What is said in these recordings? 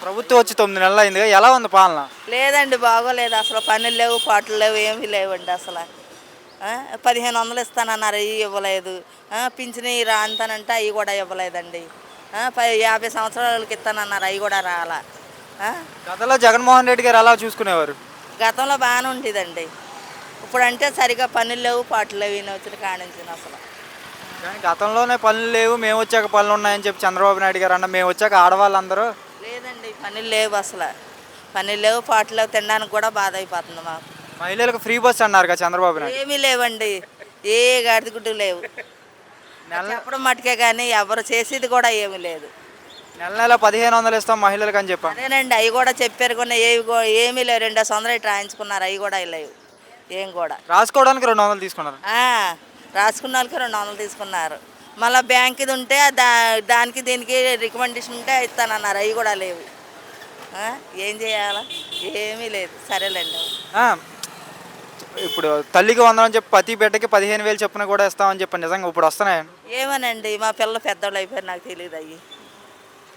ప్రభుత్వం వచ్చి తొమ్మిది నెలలు అయింది ఎలా ఉంది పాలన? లేదండి బాగోలేదు. అసలు పనులు లేవు పాటలు లేవు ఏమీ లేవండి అసలు. పదిహేను వందలు ఇస్తానన్నారు అవి ఇవ్వలేదు. పింఛని రా అంతానంటే అవి కూడా ఇవ్వలేదండి. యాభై సంవత్సరాలకి ఇస్తానన్నారు అవి కూడా రాలా. గతంలో జగన్మోహన్ రెడ్డి గారు ఎలా చూసుకునేవారు? గతంలో బాగానే ఉండేదండి. ఇప్పుడంటే సరిగా పనులు లేవు పాటలు లేవు ఈయన వచ్చిన కానించిన అసలు. గతంలోనే పనులు లేవు మేము వచ్చాక పనులు ఉన్నాయని చెప్పి చంద్రబాబు నాయుడు గారు అన్న మేము వచ్చాక ఆడవాళ్ళందరూ పనులు లేవు అసలు. పనులు లేవు పాటలు తినడానికి కూడా బాధ అయిపోతుంది మాకు. మహిళలకు ఫ్రీ బస్ అన్నారు కదా చంద్రబాబు నాయుడు. ఏమీ లేవండి. ఏ గాడిదగుడ్డు లేవు. చెప్పడం మటుకే కానీ ఎవరు చేసేది కూడా ఏమీ లేదు. నెల నెల పదిహేను వందలు ఇస్తాం మహిళలకు అని చెప్పాం. అదేనండి అవి కూడా చెప్పారు కొన్ని ఏవి కూ- ఏమీ లేవు. రెండు వందలు ఇటు రాయించుకున్నారు అవి కూడా లేవు. ఏం కూడా. రాసుకోవడానికి రెండు వందలు తీసుకున్నారు. ఆ, రాసుకున్న వాళ్ళకి రెండు వందలు తీసుకున్నారు. మళ్ళీ బ్యాంక్ది ఉంటే దా దానికి దీనికి రికమెండేషన్ ఉంటే ఇస్తానన్నారు అవి కూడా లేవు. ఏం చేయాలా? ఏమీ లేదు. సరేలేండి. ఇప్పుడు తల్లికి వందనం చెప్పి ప్రతి బిడ్డకి పదిహేను వేలు చొప్పున కూడా ఇస్తామని చెప్పి నిజంగా ఇప్పుడు వస్తున్నాయి. ఏమోనండి మా పిల్లలు పెద్దోళ్ళు అయిపోయారు. నాకు తెలియదు అవి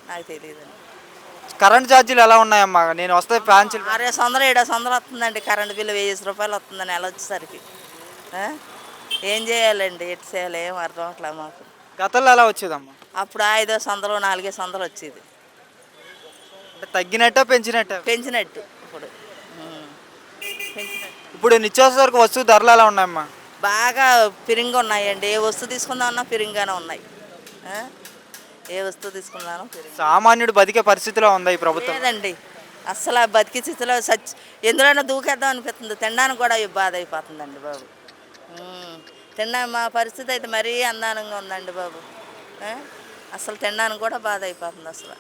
నాకు తెలియదు కరెంట్ ఛార్జీలు ఎలా ఉన్నాయమ్మా? నేను వస్తే ఫ్యాన్సీలు ఆరేసి వందలు ఏడేసి వందలు వస్తుందండి. కరెంట్ బిల్లు వెయ్యి రూపాయలు వస్తుంది నెల వచ్చేసరికి? ఏం చేయాలండి? ఎటు చేయాలి? ఏం అర్థం అట్లా మాకు. గతంలో ఎలా వచ్చేదమ్మా? అప్పుడు ఐదేసి వందలు నాలుగేసి వందలు వచ్చేది. తగ్గినట్ట పెంచినట్ట? పెంచినట్టు ఇప్పుడు. ఉం. పెంచినట్టు ఇప్పుడు నిత్యావసర వస్తువు ధరలు ఎలా ఉన్నాయమ్మా? బాగా పిరింగా ఉన్నాయండి. ఏ వస్తువు తీసుకుందామన్నా పిరింగానే ఉన్నాయి. ఆ? ఏ వస్తువు పిరింగా సామాన్యుడు బతికే పరిస్థితిలో ఉందా ఈ ప్రభుత్వం? లేదండి. అస్సలు ఆ బతికి స్థితిలో సచ్ ఎందులోనైనా దూకేద్దాం అనిపిస్తుంది. తినడానికి కూడా బాధ అయిపోతుందండి బాబు. ఉమ్. తిన్నా మా పరిస్థితి అయితే మరీ అందానంగా ఉందండి బాబు. ఆ? అసలు తినడానికి కూడా బాధ అయిపోతుంది అసలు.